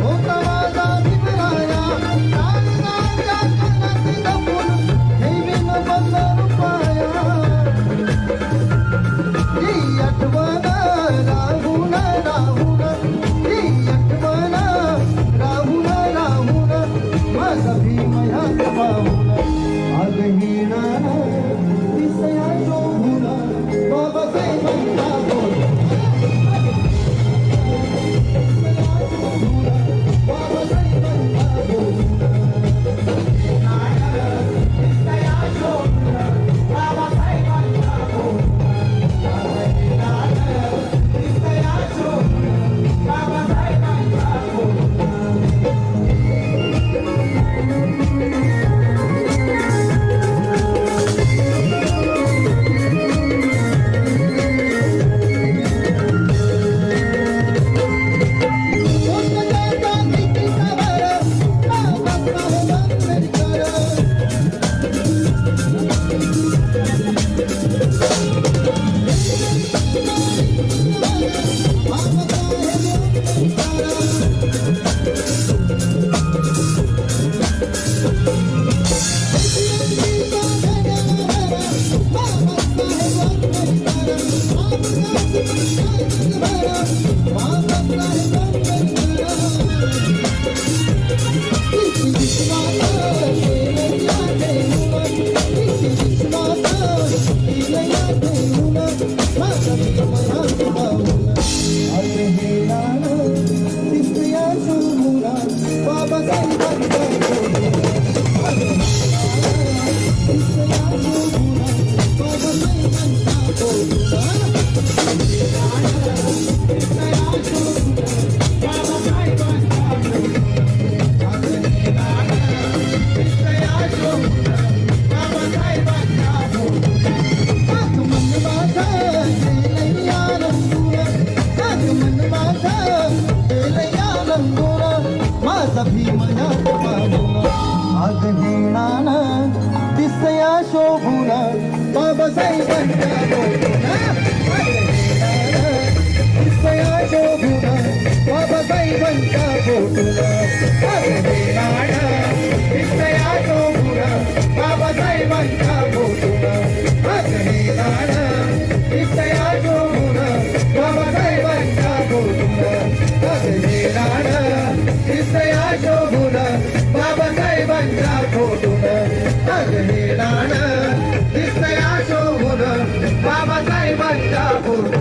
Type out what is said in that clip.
Opa! Jose Maria. माझा भीमयात पाहून आग नेणान दिसया शोभून बाबासाहेबांच्या बाबासाहेबांच्या